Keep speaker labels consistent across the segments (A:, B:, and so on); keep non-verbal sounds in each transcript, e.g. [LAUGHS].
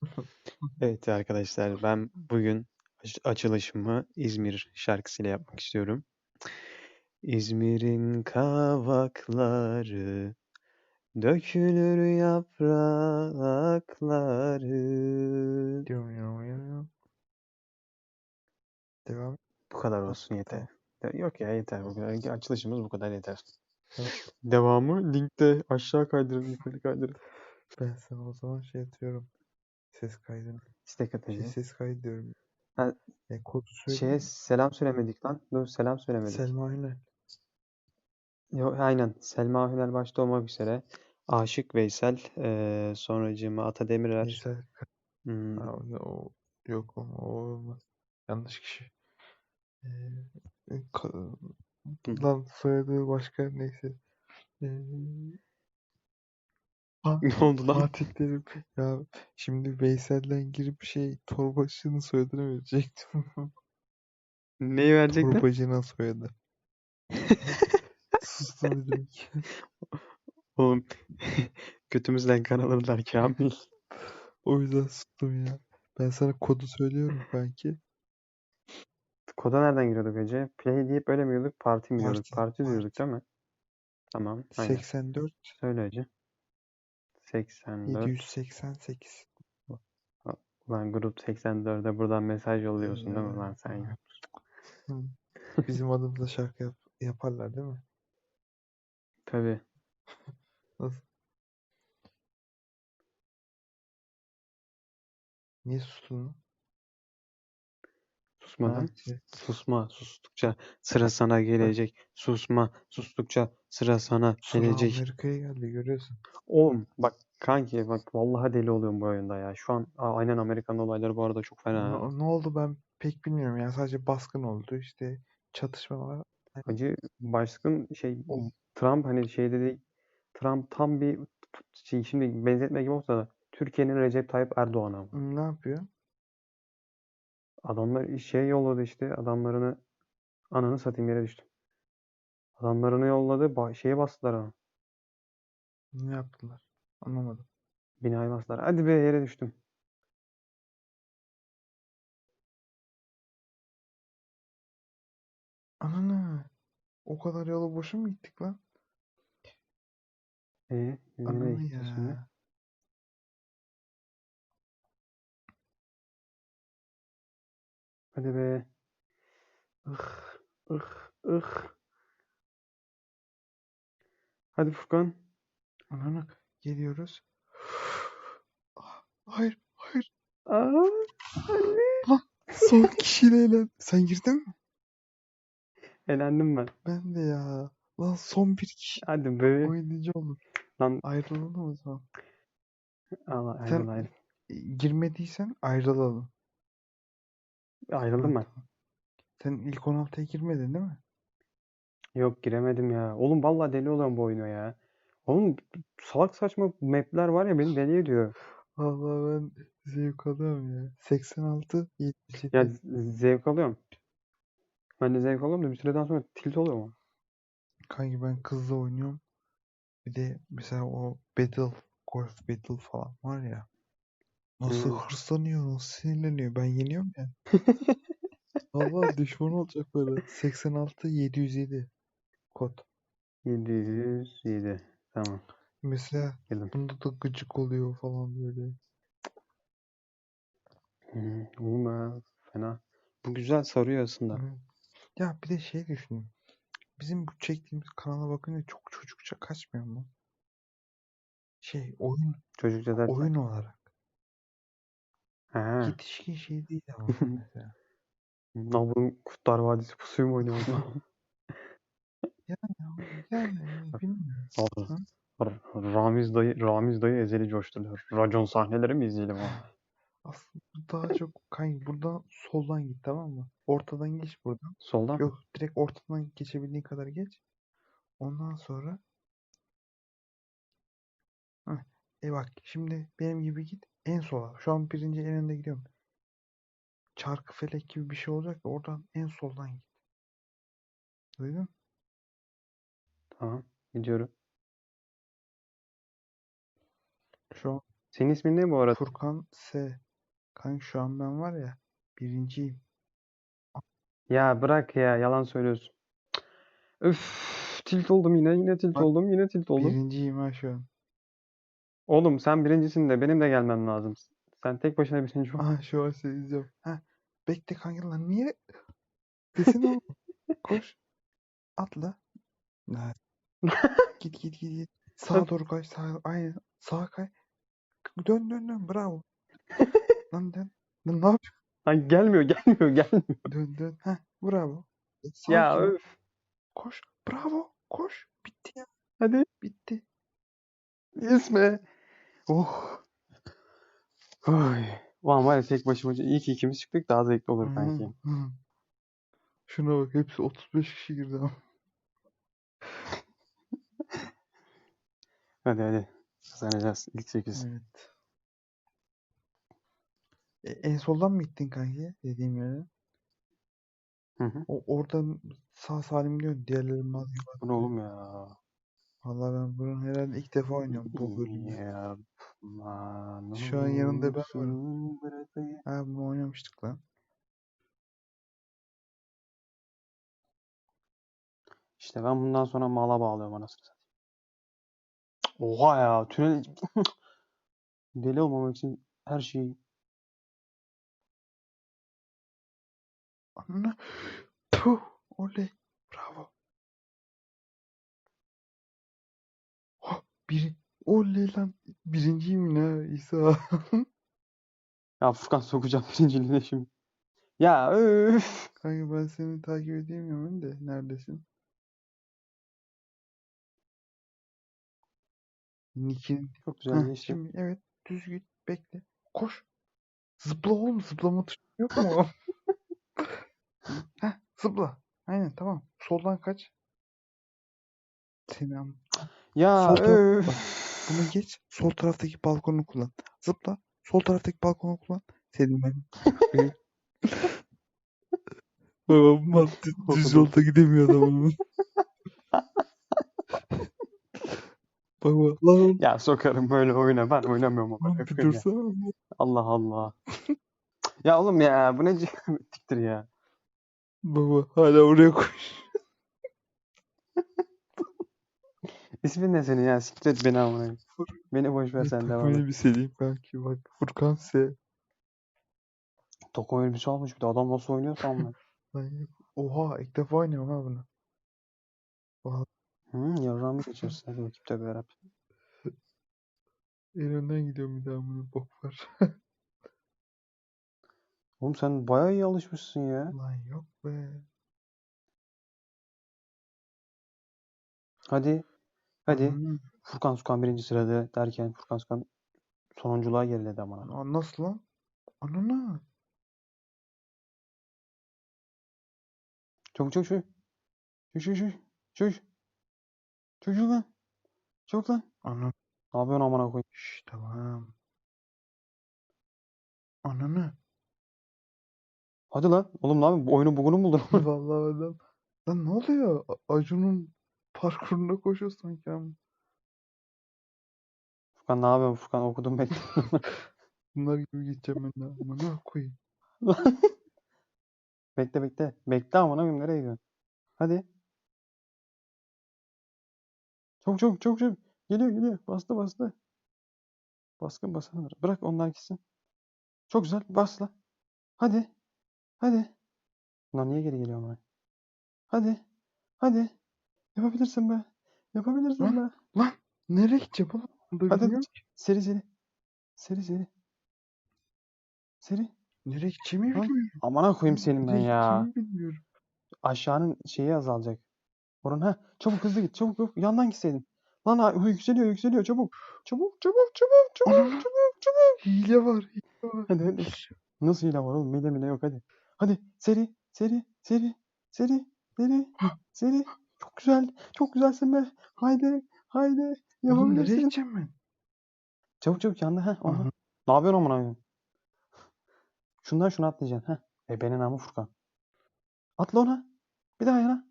A: [LAUGHS] Evet arkadaşlar ben bugün aç- açılışımı İzmir şarkısıyla yapmak istiyorum. İzmir'in kavakları dökülür yaprakları.
B: Diyorum ya, ya, ya. Devam.
A: Bu kadar olsun yeter. Yok ya yeter bu kadar. Açılışımız bu kadar yeter. Devamı linkte aşağı kaydırın yukarı kaydırın.
B: Ben sana o zaman şey atıyorum. Ses kaydını.
A: İstek
B: Şey,
A: atacağız.
B: ses kaydı diyorum.
A: Ha,
B: E, kodu söyle.
A: Şeye selam söylemedik lan. Dur selam söylemedik.
B: Selma Hünel.
A: Yo, aynen. Selma Hünel başta olmak üzere. Aşık Veysel, eee sonracığıma Ata Demirer.
B: Veysel.
A: Hmm,
B: Ha, o, o- yok o, o olmaz. Yanlış kişi. Ee, e. lan soyadı başka neyse. Ee, [LAUGHS]
A: ne oldu lan?
B: Fatih Terim. Ya şimdi Veysel'den girip şey Torbacı'nın soyadını verecektim. [LAUGHS]
A: Neyi verecektin?
B: Torbacı'nın soyadı. [LAUGHS] Sustum direkt.
A: Oğlum götümüzden kan alırlar Kamil.
B: O yüzden sustum ya. Ben sana kodu söylüyorum belki.
A: Koda nereden giriyorduk Ece? Play deyip öyle mi diyorduk? Parti mi diyorduk?
B: Parti,
A: Parti diyorduk değil mi? Tamam. Aynen.
B: 84
A: Söyle Ece. 84.
B: 788.
A: Ulan grup 84'e buradan mesaj yolluyorsun değil mi lan sen ya?
B: Bizim adımıza şarkı yap- yaparlar değil mi?
A: Tabii.
B: Nasıl? Niye sustun lan?
A: Susmadan.
B: Şey,
A: Susma, sustukça sıra sana gelecek. Susma, sustukça sıra sana
B: Sonra
A: gelecek.
B: Amerika'ya geldi görüyorsun.
A: Oğlum bak kanki bak vallahi deli oluyorum bu oyunda ya. Şu an aynen Amerikan olayları bu arada çok fena.
B: Ne, ne oldu ben pek bilmiyorum ya. Sadece baskın oldu. işte çatışma var.
A: Acı başkın şey
B: O-
A: Trump hani şey dedi Trump tam bir şey şimdi benzetme gibi olsa da Türkiye'nin Recep Tayyip Erdoğan'a.
B: Ne yapıyor?
A: Adamlar şey yolladı işte adamlarını ananı satayım yere düştüm. Adamlarını yolladı ba- şeye bastılar ama.
B: Ne yaptılar? Anlamadım.
A: Binayı bastılar. Hadi be yere düştüm.
B: Anana. O kadar yolu boşa mı gittik lan?
A: E, nereye
B: Ananı
A: gideceğiz şimdi? Hadi be. Ih, ih, ih. Hadi Furkan.
B: Anana. Geliyoruz. [GASPS] Hayır. Hayır.
A: Aa, anne.
B: Son [LAUGHS] kişiyle eğlen. Sen girdin mi?
A: Elendim ben.
B: Ben de ya. Lan son bir kişi
A: Hadi be.
B: oynayıcı olur.
A: Lan
B: Ayrılalım o zaman.
A: Allah
B: Sen-
A: ayrıl ayrıl.
B: E, Girmediysen ayrılalım.
A: Ayrıldım ben.
B: Sen ilk 16'ya girmedin değil mi?
A: Yok giremedim ya. Oğlum vallahi deli oluyorum bu oyuna ya. Oğlum salak saçma map'ler var ya beni deli ediyor.
B: Vallahi ben zevk alıyorum ya. 86, 77.
A: Ya zevk alıyorum. Ben de zevk alıyorum da bir süreden sonra tilt oluyorum.
B: Kanki ben kızla oynuyorum. Bir de mesela o Battle, Golf Battle falan var ya. Nasıl
A: Hmm.
B: hırslanıyor, nasıl sinirleniyor. Ben yeniyorum ya. [LAUGHS] Vallahi düşman olacak böyle. 86, 707 kod.
A: 707. Tamam.
B: Mesela
A: Girdim.
B: bunda da gıcık oluyor falan böyle.
A: Hı, ya fena. Bu güzel sarıyor aslında.
B: Ya bir de şey düşündüm. Bizim bu çektiğimiz kanala bakınca çok çocukça kaçmıyor mu? Şey oyun
A: Çocukça derken.
B: oyun olarak.
A: Ha.
B: Yetişkin şey değil ama [LAUGHS] mesela.
A: Bunun Kurtlar Vadisi pusuyu mu oynuyorsun? [LAUGHS]
B: Yani yani bilmiyorum.
A: Abi, R- Ramiz dayı, Ramiz dayı ezeli coşturuyor. Racon sahneleri mi izleyelim abi?
B: Aslında daha çok kanki buradan soldan git tamam mı? Ortadan geç buradan.
A: Soldan mı?
B: Yok direkt ortadan geçebildiğin kadar geç. Ondan sonra Heh, e bak şimdi benim gibi git en sola. Şu an birinci en önde gidiyorum. Çarkı felek gibi bir şey olacak ya oradan en soldan git. Duydun?
A: Tamam. Gidiyorum.
B: Şu an
A: Senin ismin ne bu arada?
B: Furkan S. Kanka şu an ben var ya birinciyim.
A: Ya bırak ya. Yalan söylüyorsun. Öf. Tilt oldum yine. Yine tilt
B: Bak,
A: oldum. Yine tilt oldum.
B: Birinciyim ha şu an.
A: Oğlum sen birincisin de benim de gelmem lazım. Sen tek başına birinci ol.
B: Aha şu an seni izliyorum. Ha, bekle kanka lan niye? Desene oğlum. [LAUGHS] Koş. Atla. Ha. [LAUGHS] Git git git git. Sağa doğru kay. Sağa, aynen. Sağa kay. Dön dön dön. Bravo. [LAUGHS] Lan dön. Lan ne yapıyorsun?
A: Ay gelmiyor, gelmiyor, gelmiyor.
B: Dön dön. Heh, bravo. Sakin
A: Ya
B: ol.
A: öf.
B: Koş. Bravo. Koş. Bitti ya.
A: Hadi.
B: Bitti.
A: İsme. Oh. Oy. Ulan var ya tek başıma iyi ki ikimiz çıktık daha zevkli olur
B: hı. [LAUGHS] Şuna bak. Hepsi 35 kişi girdi ama. [LAUGHS]
A: Hadi hadi. Kazanacağız ilk 8.
B: Evet. E, en soldan mı gittin kanki? Dediğim yere.
A: Hı hı.
B: O oradan sağ salim diyor. Diğerleri gibi
A: Bu ne oğlum ya?
B: Vallahi ben bunu herhalde ilk defa oynuyorum bu bölümü.
A: Yapma
B: Şu an yanında ben varım. Ha bunu oynamıştık lan.
A: İşte ben bundan sonra mala bağlıyorum anasını satayım. Oha ya tünel [LAUGHS] deli olmamak için her şeyi
B: Anne. Puh. Oley. Bravo. Bir. Oley lan. Birinciyim ya İsa. [LAUGHS]
A: ya Furkan sokacağım birinciliğine şimdi. Ya öf.
B: Kanka ben seni takip edemiyorum de. Neredesin? Nick'in.
A: Çok güzel
B: Heh,
A: geçti.
B: şimdi evet. Düz git. Bekle. Koş. Zıpla oğlum. Zıplama tuşu yok mu? [LAUGHS] Heh, zıpla. Aynen tamam. Soldan kaç. Seni am-
A: Ya
B: Sol taraf-
A: öf.
B: bak, Bunu geç. Sol taraftaki balkonu kullan. Zıpla. Sol taraftaki balkonu kullan. Senin benim. [LAUGHS] Babam battı. Düz yolda gidemiyor adamın. [LAUGHS] Baba lan
A: Ya sokarım böyle oyuna. Ben oynamıyorum ama.
B: lan bir
A: Öpüyorum ya.
B: dursana.
A: Allah Allah. Ya oğlum ya bu ne ciktir [LAUGHS] ya.
B: Baba hala oraya koş.
A: İsmin ne senin ya? Siktir et beni amına. Beni boş ver sen devam et.
B: bir seriyim kanki bak. Furkan S.
A: Takım elbise almış bir de adam nasıl oynuyorsa amına. [LAUGHS]
B: Oha ilk defa oynuyorum ha bunu.
A: Hı, yarrağı mı geçiyorsun? Hadi tabii yarabbim.
B: En önden gidiyorum bir daha bunu bok var. [LAUGHS]
A: Oğlum sen bayağı iyi alışmışsın ya.
B: Lan yok be.
A: Hadi. Hadi.
B: Ananı-
A: Furkan Sukan birinci sırada derken Furkan Sukan sonunculuğa geriledi amına.
B: Lan nasıl lan? Anana.
A: Çabuk çabuk çabuk. Çabuk çabuk çabuk. Çabuk. Çabuk çabuk lan. Çabuk lan.
B: Ana.
A: Ne yapıyorsun amına koyayım?
B: Şş, tamam. Ananı.
A: Hadi lan. Oğlum ne yapıyorsun? Bu oyunun bugunu mu buldun?
B: Vallahi adam. Lan ne oluyor? A- Acun'un parkurunda koşuyor sanki ama.
A: Furkan ne yapıyorsun? Furkan okudum bekle. [LAUGHS]
B: Bunlar gibi gideceğim ben de. Amına koyayım. [LAUGHS]
A: Bekle bekle. Bekle amına koyayım nereye gidiyorsun? Hadi. Çabuk çabuk çabuk çabuk. Geliyor geliyor. Bastı bastı. Baskın basanı var. Bırak onlar gitsin. Çok güzel. Bas lan. Hadi. Hadi. Bunlar niye geri geliyor ama? Hadi. Hadi. Yapabilirsin be. Yapabilirsin
B: Lan.
A: be.
B: Nereye gideceğim oğlum?
A: Hadi
B: bilmiyorum.
A: Seri seri. Seri seri. Seri.
B: Nereye gideceğimi
A: Lan,
B: bilmiyorum.
A: Amına koyayım senin ben
B: Nereye
A: ya.
B: gideceğimi bilmiyorum.
A: Aşağının şeyi azalacak. Orhan ha çabuk hızlı git çabuk yok yandan gitseydin. Lan ha, yükseliyor yükseliyor çabuk. Çabuk çabuk çabuk çabuk çabuk çabuk.
B: Hile var. Hile var.
A: Hadi hadi. Nasıl hile var oğlum? Mide mide yok hadi. Hadi seri seri seri seri seri seri. Çok güzel. Çok güzelsin be. Haydi haydi.
B: Oğlum nereye
A: Yapabilirsin.
B: gideceğim ben?
A: Çabuk çabuk yanda ha. Aha.
B: Aha.
A: Ne yapıyorsun amına koyayım? Şundan şunu atlayacaksın ha. E benim namı Furkan. Atla ona. Bir daha yana.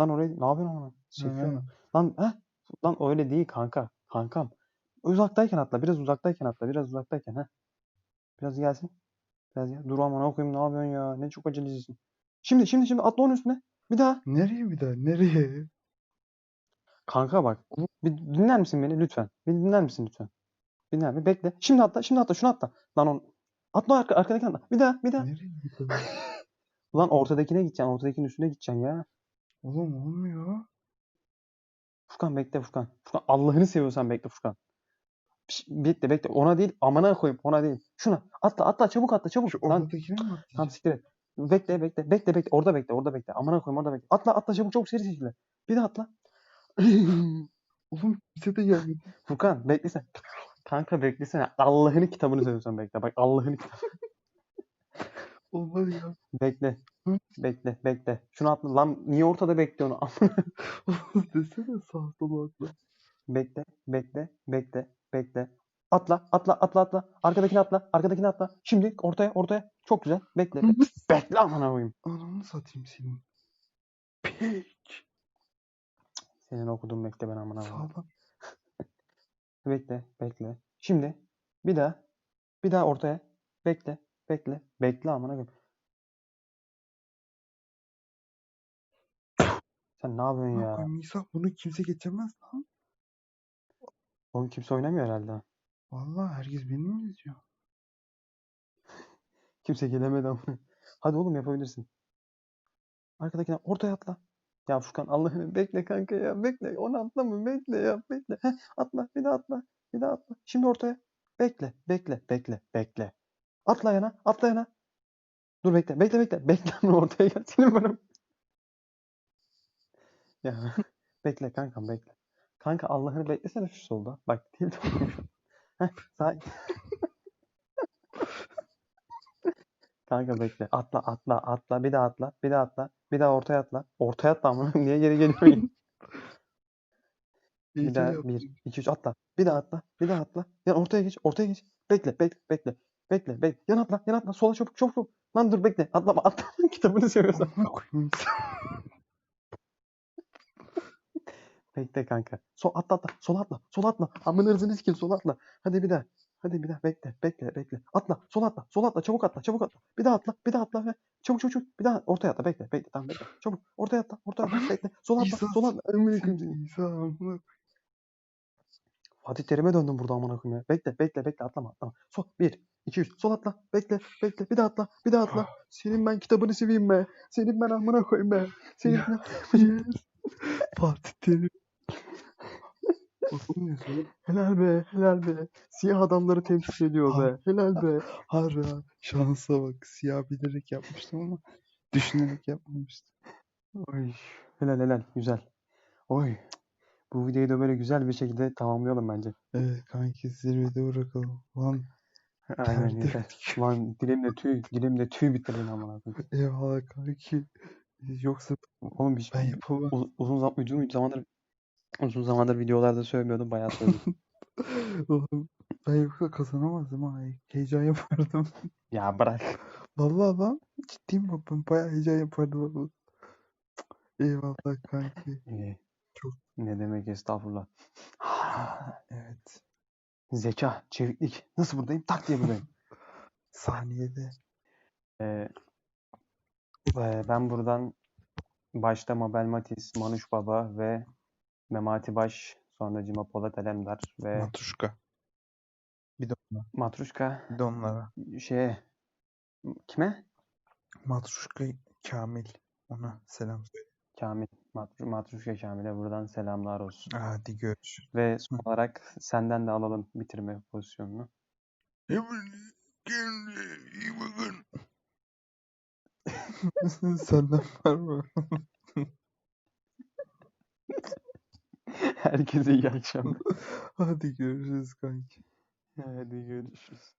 A: Lan orayı ne yapıyorsun amına? Çekiyor? Lan heh. Lan öyle değil kanka. Kankam. Uzaktayken atla. Biraz uzaktayken atla. Biraz uzaktayken ha. Biraz gelsin. Biraz gel. Dur aman okuyayım ne yapıyorsun ya? Ne çok acelecisin. Şimdi şimdi şimdi atla onun üstüne. Bir daha.
B: Nereye bir daha? Nereye?
A: Kanka bak. Bir dinler misin beni lütfen? Beni dinler misin lütfen? Dinler mi? Bekle. Şimdi atla. Şimdi atla. Şunu atla. Lan on. Atla arka, arkadaki atla. Bir daha. Bir daha.
B: Nereye bir daha? [LAUGHS]
A: Lan ortadakine gideceksin. Ortadakinin üstüne gideceksin ya.
B: Oğlum olmuyor.
A: Furkan bekle Furkan. Furkan Allah'ını seviyorsan bekle Furkan. Şş, Bekle bekle. Ona değil. Amına koyayım. Ona değil. Şuna. Atla atla. Çabuk atla. Çabuk.
B: Şu
A: Lan
B: ortadakine mi
A: Tamam
B: atlayacağım?
A: siktir et. Bekle bekle. Bekle bekle. Orada bekle. Orada bekle. Amına koyayım orada bekle. Atla atla çabuk çabuk seri şekilde. Bir daha atla. [LAUGHS]
B: Oğlum bize de gelmedi.
A: Furkan beklesene. Kanka beklesene. Allah'ın kitabını seviyorsan bekle. Bak Allah'ın kitabı. [LAUGHS]
B: Olmadı ya.
A: Bekle. Bekle bekle. Şunu atla. Lan niye ortada bekliyorsun? [LAUGHS]
B: Desene sağ sola atla.
A: bekle bekle bekle bekle. Atla atla atla atla. Arkadakini atla. Arkadakini atla. Şimdi ortaya ortaya. Çok güzel. Bekle. Bekle, [LAUGHS] bekle amına koyayım.
B: Ananı satayım senin. Pek.
A: Senin okuduğun bekle ben amına koyayım. [LAUGHS] Bekle, bekle. Şimdi bir daha. Bir daha ortaya. Bekle, bekle. Bekle amına koyayım. Sen ne yapıyorsun ya?
B: Nisa bunu kimse geçemez lan.
A: Oğlum kimse oynamıyor herhalde.
B: Vallahi herkes beni mi izliyor? [LAUGHS]
A: Kimse gelemedi ama. [LAUGHS] Hadi oğlum yapabilirsin. Arkadakine ortaya atla. Ya Furkan Allah'ını bekle kanka ya. Bekle. Onu atlama. Bekle ya. Bekle. Heh, atla. Bir daha atla. Bir daha atla. Şimdi ortaya. Bekle. Bekle. Bekle. Bekle. Atla yana. Atla yana. Dur bekle. Bekle bekle. [LAUGHS] Bekle ama ortaya gel. Senin bana. Ya bekle kankam bekle. Kanka Allah'ını beklesene şu solda. Bak değil Heh, sağ. [LAUGHS] Kanka bekle. Atla atla atla. Bir daha atla. Bir daha atla. Bir daha ortaya atla. Ortaya atla ama niye geri geliyorsun? [LAUGHS] Bir daha. 1 2 3 atla. Bir daha atla. Bir daha atla. Yan ortaya geç. Ortaya geç. Bekle bekle bekle. Bekle bekle. Yan atla. Yan atla. Sola çabuk çabuk. Lan dur bekle. Atlama atlama. [LAUGHS] Kitabını seviyorsan. Bekle kanka. Sol atla atla. Sola atla. Sola atla. Amın ırzını sikin. Sola atla. Hadi bir daha. Hadi bir daha. Bekle. Bekle. Bekle. Atla. Sola atla. Sola atla. Çabuk atla. Çabuk atla. Bir daha atla. Bir daha atla. Ve çabuk çabuk çabuk. Bir daha ortaya atla. Bekle. Bekle. Tamam bekle. Çabuk. Ortaya atla. Ortaya atla. Bekle. Sola atla.
B: İsa
A: Sola atla. Fatih Terim'e döndüm burada amına koyayım ya. Bekle. Bekle. Bekle. Atlama. Atlama. Sol. 1 2 3. Sol atla. Bekle. Bekle. Bir daha atla. Bir daha atla. Senin ben kitabını seveyim be. Senin ben amına koyayım be. Senin ben...
B: Fatih Terim.
A: Helal be. Helal be. Siyah adamları temsil ediyor be. Helal be.
B: Harbi ha. Şansa bak. Siyah bilerek yapmıştım ama düşünerek yapmamıştım.
A: Oy, helal helal güzel. Oy. Bu videoyu da böyle güzel bir şekilde tamamlayalım bence.
B: Evet kanki zirvede bırakalım. Lan
A: Aynen
B: Tertemiz.
A: yeter. Lan dilimde tüy, dilimde tüy bitirdin amına koyayım.
B: eyvallah kanki. Yoksa
A: Oğlum bir
B: ben yapamam.
A: uz- uzun zaman uzun zamandır uzun zamandır videolarda söylemiyordum bayağı söyledim. [LAUGHS]
B: Oğlum, ben yoksa kazanamazdım ha. Heyecan yapardım. [LAUGHS]
A: ya bırak.
B: Vallahi lan ciddiyim bak ben bayağı heyecan yapardım. ama. Eyvallah kanki.
A: İyi.
B: Çok-
A: Ne demek estağfurullah. [SIGHS]
B: Evet.
A: Zeka, çeviklik. Nasıl buradayım? Tak diye buradayım. [LAUGHS]
B: Saniyede.
A: Ee, e, ben buradan başta Mabel Matiz, Manuş Baba ve Memati Baş, sonra Cima Polat Alemdar ve
B: Matruşka. Bir de onlara.
A: Matruşka
B: Bir de onlara.
A: şeye kime?
B: Matruşka Kamil. Ona selam söyle.
A: Kamil. Matru, Matruşka Kamil'e buradan selamlar olsun.
B: Hadi görüşürüz.
A: Ve son olarak senden de alalım bitirme pozisyonunu.
B: Kendine iyi bakın. [LAUGHS] Senden var mı?
A: Herkese iyi akşamlar. [LAUGHS]
B: Hadi görüşürüz kanki.
A: Hadi görüşürüz.